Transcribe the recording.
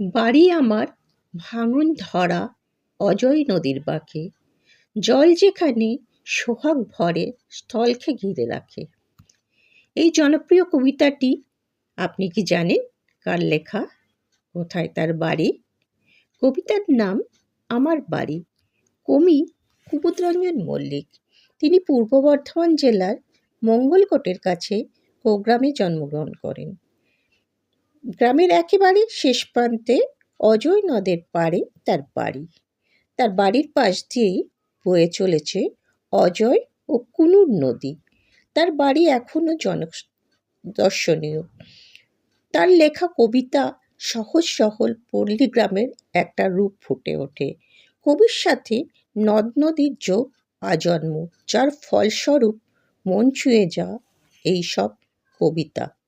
বাড়ি আমার ভাঙন ধরা অজয় নদীর বাঁকে জল যেখানে সোহাগ ভরে স্থলকে ঘিরে রাখে। এই জনপ্রিয় কবিতাটি আপনি কি জানেন কার লেখা? কোথায় তার বাড়ি? কবিতার নাম আমার বাড়ি। কবি কুমুদরঞ্জন মল্লিক। তিনি পূর্ব বর্ধমান জেলার মঙ্গলকোটের কাছে কোগ্রামে জন্মগ্রহণ করেন। গ্রামের একেবারে শেষ প্রান্তে অজয় নদের পাড়ে তার বাড়ি। তার বাড়ির পাশ দিয়েই বয়ে চলেছে অজয় ও কুনুর নদী। তার বাড়ি এখনও জন দর্শনীয়। তার লেখা কবিতা সহজ সহল পল্লী গ্রামের একটা রূপ ফুটে ওঠে। কবির সাথে নদ নদীর যোগ আজন্ম, যার ফলস্বরূপ মন ছুঁয়ে যাওয়া এইসব কবিতা।